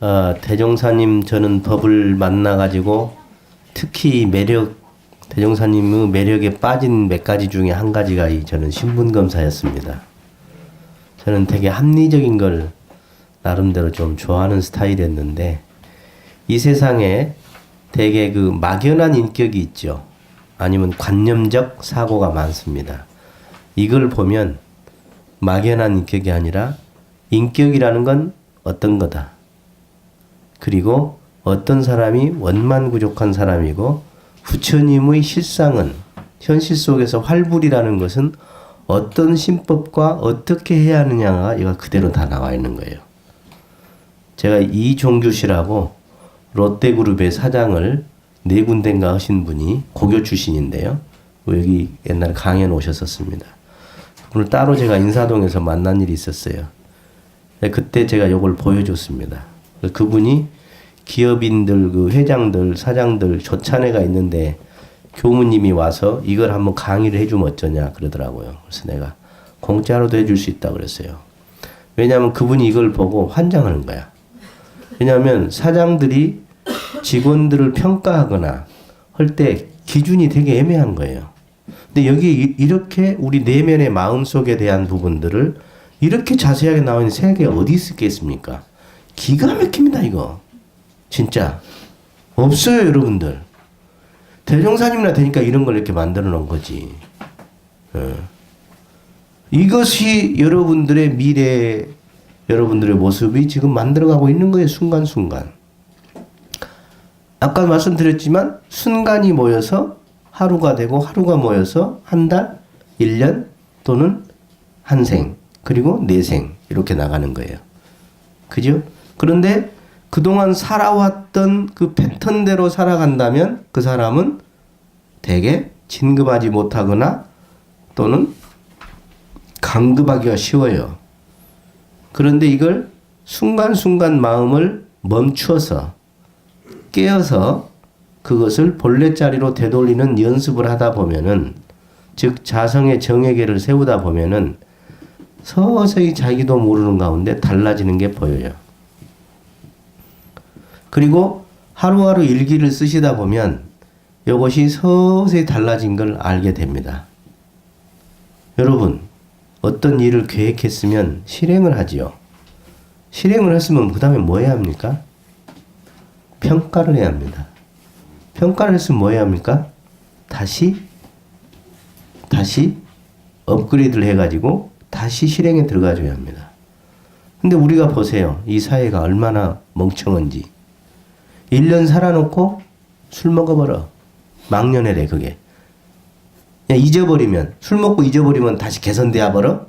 어, 대종사님 저는 법을 만나가지고 특히 매력 대종사님의 매력에 빠진 몇 가지 중에 한 가지가 이 저는 신분검사였습니다. 저는 되게 합리적인 걸 나름대로 좀 좋아하는 스타일이었는데 이 세상에 되게 그 막연한 인격이 있죠. 아니면 관념적 사고가 많습니다. 이걸 보면 막연한 인격이 아니라 인격이라는 건 어떤 거다. 그리고 어떤 사람이 원만부족한 사람이고 부처님의 실상은 현실 속에서 활불이라는 것은 어떤 신법과 어떻게 해야 하느냐가 이거 그대로 다 나와 있는 거예요. 제가 이종규 씨라고 롯데그룹의 사장을 네 군데인가 하신 분이 고교 출신인데요. 여기 옛날에 강연 오셨었습니다. 그분을 따로 제가 인사동에서 만난 일이 있었어요. 네, 그때 제가 요걸 보여줬습니다. 그분이 기업인들, 그 회장들, 사장들 조찬회가 있는데 교무님이 와서 이걸 한번 강의를 해주면 어쩌냐 그러더라고요. 그래서 내가 공짜로도 해줄 수 있다 그랬어요. 왜냐하면 그분이 이걸 보고 환장하는 거야. 왜냐하면 사장들이 직원들을 평가하거나 할 때 기준이 되게 애매한 거예요. 근데 여기 이- 이렇게 우리 내면의 마음 속에 대한 부분들을 이렇게 자세하게 나와 있는 세계 어디 있겠습니까? 기가 막힙니다 이거. 진짜 없어요 여러분들. 대종사님이나 되니까 이런 걸 이렇게 만들어 놓은 거지. 어. 이것이 여러분들의 미래, 여러분들의 모습이 지금 만들어가고 있는 거예요 순간순간. 아까 말씀드렸지만 순간이 모여서 하루가 되고 하루가 모여서 한 달, 1년 또는 한 생, 그리고 네 생 이렇게 나가는 거예요. 그죠? 그런데 그동안 살아왔던 그 패턴대로 살아간다면 그 사람은 대개 진급하지 못하거나 또는 강급하기가 쉬워요. 그런데 이걸 순간순간 마음을 멈추어서 깨어서 그것을 본래 자리로 되돌리는 연습을 하다 보면은 즉 자성의 정예계를 세우다 보면은 서서히 자기도 모르는 가운데 달라지는 게 보여요. 그리고 하루하루 일기를 쓰시다 보면 이것이 서서히 달라진 걸 알게 됩니다. 여러분, 어떤 일을 계획했으면 실행을 하지요. 실행을 했으면 그 다음에 뭐 해야 합니까? 평가를 해야 합니다. 평가를 했으면 뭐 해야 합니까? 다시, 다시 업그레이드를 해가지고 다시 실행에 들어가줘야 합니다. 근데 우리가 보세요. 이 사회가 얼마나 멍청한지. 1년 살아놓고 술 먹어버려. 망년회래, 그게. 그냥 잊어버리면, 술 먹고 잊어버리면 다시 개선돼야 버려?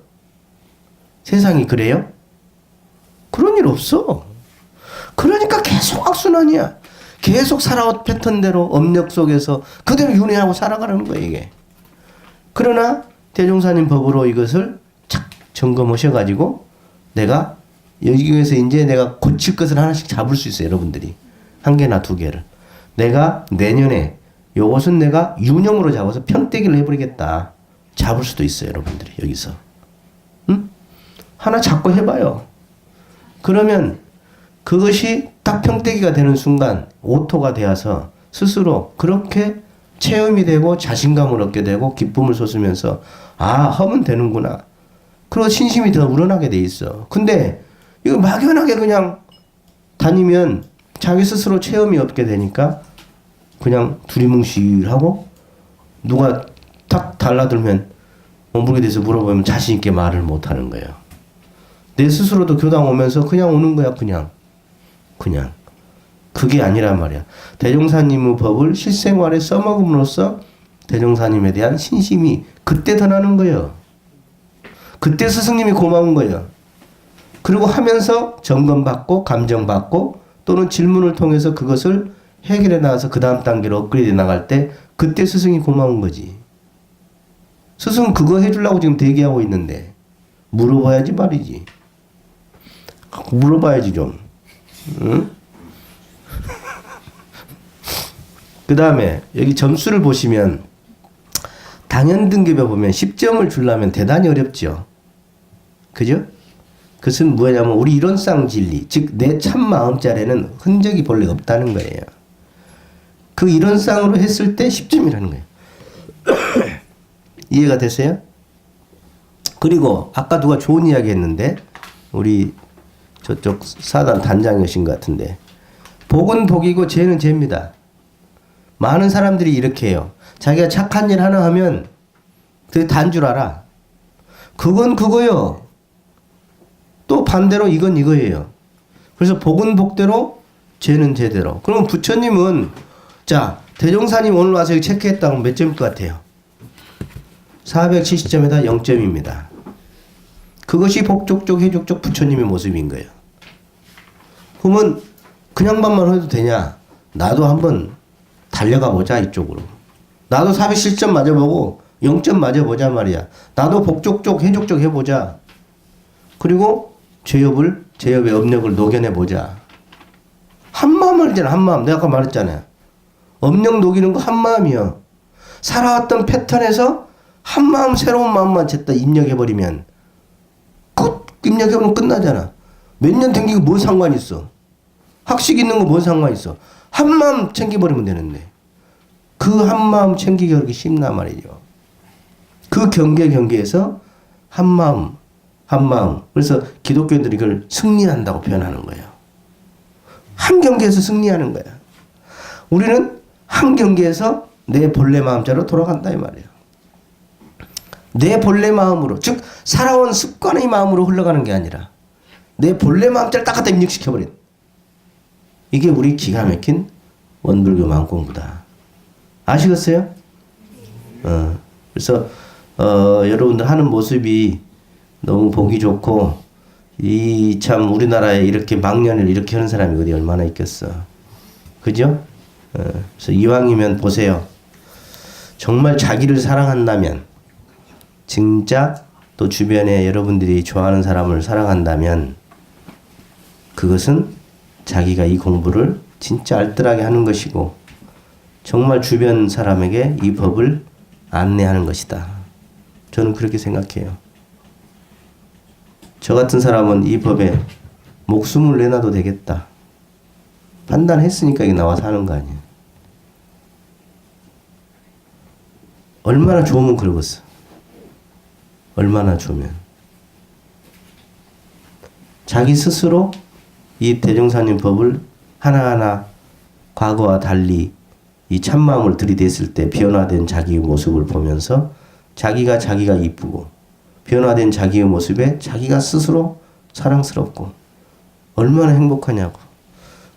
세상이 그래요? 그런 일 없어. 그러니까 계속 악순환이야. 계속 살아온 패턴대로 업력 속에서 그대로 윤회하고 살아가는 거야, 이게. 그러나 대종사님 법으로 이것을 착 점검하셔가지고 내가 여기에서 이제 내가 고칠 것을 하나씩 잡을 수 있어요, 여러분들이. 한 개나 두 개를. 내가 내년에 요것은 내가 유념으로 잡아서 평대기를 해버리겠다. 잡을 수도 있어요, 여러분들이. 여기서. 응? 하나 잡고 해봐요. 그러면 그것이 딱 평대기가 되는 순간 오토가 되어서 스스로 그렇게 체험이 되고 자신감을 얻게 되고 기쁨을 솟으면서 아 하면 되는구나. 그리고 신심이 더 우러나게 돼 있어. 근데 이거 막연하게 그냥 다니면 자기 스스로 체험이 없게 되니까 그냥 두리뭉실하고 누가 탁 달라들면 어, 모르게 돼서 물어보면 자신 있게 말을 못 하는 거예요. 내 스스로도 교당 오면서 그냥 오는 거야 그냥. 그냥. 그게 아니란 말이야. 대종사님의 법을 실생활에 써먹음으로써 대종사님에 대한 신심이 그때 더 나는 거예요. 그때 스승님이 고마운 거예요. 그리고 하면서 점검받고 감정받고 또는 질문을 통해서 그것을 해결해 나가서 그 다음 단계로 업그레이드 나갈 때 그때 스승이 고마운 거지 스승은 그거 해주려고 지금 대기하고 있는데 물어봐야지 말이지 물어봐야지 좀. 응? 그 다음에 여기 점수를 보시면 당연 등급에 보면 10점을 주려면 대단히 어렵죠. 그죠? 그것은 뭐냐면 우리 이론상 진리, 즉 내 참 마음자리에는 흔적이 본래 없다는 거예요. 그 이론상으로 했을 때 10점이라는 거예요. 이해가 되세요? 그리고 아까 누가 좋은 이야기 했는데 우리 저쪽 사단 단장이신 것 같은데 복은 복이고 죄는 죄입니다. 많은 사람들이 이렇게 해요. 자기가 착한 일 하나 하면 그게 단줄 알아. 그건 그거요. 또 반대로 이건 이거예요. 그래서 복은 복대로 죄는 죄대로. 그럼 부처님은 자 대종사님 오늘 와서 여기 체크했다면 몇 점일 것 같아요? 470점에다 0점입니다. 그것이 복족족 해족족 부처님의 모습인 거예요. 그러면 그냥만만 해도 되냐? 나도 한번 달려가 보자 이쪽으로. 나도 407점 맞아보고 0점 맞아보자 말이야. 나도 복족족 해족족 해보자. 그리고 죄업을 죄업의 업력을 녹여내 보자. 한 마음을 잖아 한 마음. 내가 아까 말했잖아요. 업력 녹이는 거 한 마음이요. 살아왔던 패턴에서 한 마음 새로운 마음만 쟀다 입력해 버리면 끝 입력해 보면 끝나잖아. 몇 년 댕기고 뭔 상관 있어? 학식 있는 거 뭔 상관 있어? 한 마음 챙겨 버리면 되는데 그 한 마음 챙기기 그렇게 쉽나 말이죠. 그 경계 경계에서 한 마음 한 마음 그래서 기독교인들이 이걸 승리한다고 표현하는 거예요. 한 경계에서 승리하는 거야. 우리는 한 경계에서 내 본래 마음자로 돌아간다 이 말이에요. 내 본래 마음으로 즉 살아온 습관의 마음으로 흘러가는 게 아니라 내 본래 마음자를 딱 갖다 입력시켜 버린 이게 우리 기가 막힌 원불교 마음 공부다. 아시겠어요? 어, 그래서 어, 여러분들 하는 모습이 너무 보기 좋고 이 참 우리나라에 이렇게 망년을 이렇게 하는 사람이 어디 얼마나 있겠어. 그죠? 어, 그래서 이왕이면 보세요. 정말 자기를 사랑한다면 진짜 또 주변에 여러분들이 좋아하는 사람을 사랑한다면 그것은 자기가 이 공부를 진짜 알뜰하게 하는 것이고 정말 주변 사람에게 이 법을 안내하는 것이다. 저는 그렇게 생각해요. 저 같은 사람은 이 법에 목숨을 내놔도 되겠다. 판단했으니까 이게 나와서 하는 거 아니에요. 얼마나 좋으면 그러겠어. 얼마나 좋으면. 자기 스스로 이 대종사님 법을 하나하나 과거와 달리 이 참마음을 들이댔을 때 변화된 자기의 모습을 보면서 자기가 자기가 이쁘고 변화된 자기의 모습에 자기가 스스로 사랑스럽고 얼마나 행복하냐고.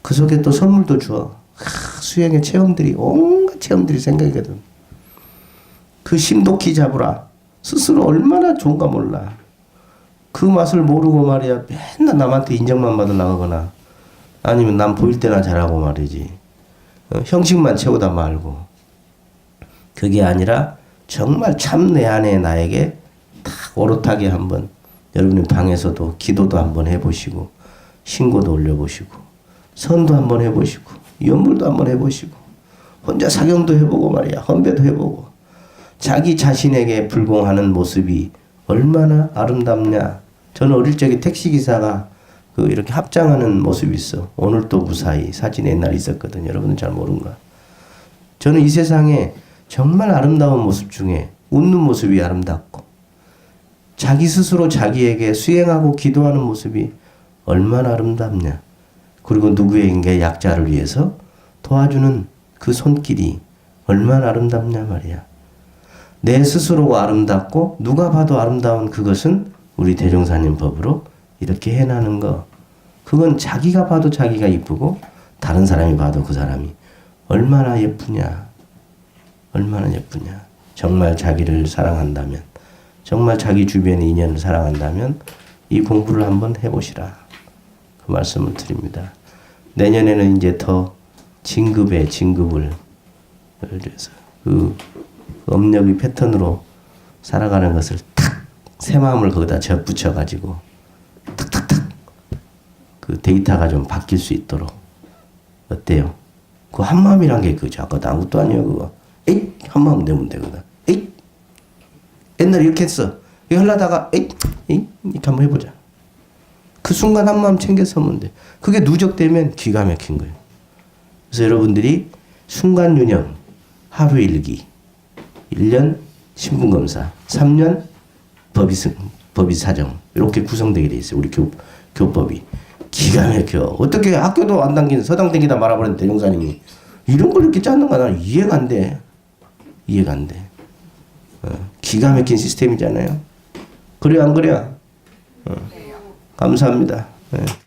그 속에 또 선물도 주어. 하, 수행의 체험들이 온갖 체험들이 생각이거든. 그 심독히 잡으라. 스스로 얼마나 좋은가 몰라. 그 맛을 모르고 말이야 맨날 남한테 인정만 받으 나가거나 아니면 남 보일 때나 잘하고 말이지 어, 형식만 채우다 말고 그게 아니라 정말 참 내 안에 나에게 딱 오롯하게 한번 여러분의 방에서도 기도도 한번 해보시고 신고도 올려보시고 선도 한번 해보시고 연물도 한번 해보시고 혼자 사경도 해보고 말이야 헌배도 해보고 자기 자신에게 불공하는 모습이 얼마나 아름답냐. 저는 어릴 적에 택시 기사가 그 이렇게 합장하는 모습이 있어. 오늘 또 무사히 사진 옛날 있었거든. 여러분은 잘 모른가. 저는 이 세상에 정말 아름다운 모습 중에 웃는 모습이 아름답고 자기 스스로 자기에게 수행하고 기도하는 모습이 얼마나 아름답냐. 그리고 누구에게 약자를 위해서 도와주는 그 손길이 얼마나 아름답냐 말이야. 내 스스로가 아름답고 누가 봐도 아름다운 그것은 우리 대종사님 법으로 이렇게 해나는 거. 그건 자기가 봐도 자기가 이쁘고 다른 사람이 봐도 그 사람이 얼마나 예쁘냐. 얼마나 예쁘냐. 정말 자기를 사랑한다면 정말 자기 주변의 인연을 사랑한다면 이 공부를 한번 해보시라. 그 말씀을 드립니다. 내년에는 이제 더 진급에 진급을 그래서 그 업력의 패턴으로 살아가는 것을 탁 새 마음을 거기다 접붙여 가지고 탁탁탁 그 데이터가 좀 바뀔 수 있도록 어때요? 그 한마음이란 게 그죠? 아까도 아무것도 아니에요 그거. 에잇 한마음 내면 되거든. 에잇 옛날에 이렇게 했어. 이거 하려다가 에잇 에잇 이렇게 한번 해보자. 그 순간 한 마음 챙겨 서면 돼. 그게 누적되면 기가 막힌 거예요. 그래서 여러분들이 순간 유념, 하루 일기, 1년 신분 검사, 3년 법의 승, 법의 사정 이렇게 구성되게 돼 있어요. 우리 교 교법이 기가 막혀. 어떻게 학교도 안 당긴 서당 당기다 말아버렸는데 용사님이 이런 걸 이렇게 짜는 거나 이해가 안 돼. 이해가 안 돼. 어, 기가 막힌 시스템이잖아요. 그래 안 그래? 어, 감사합니다. 예.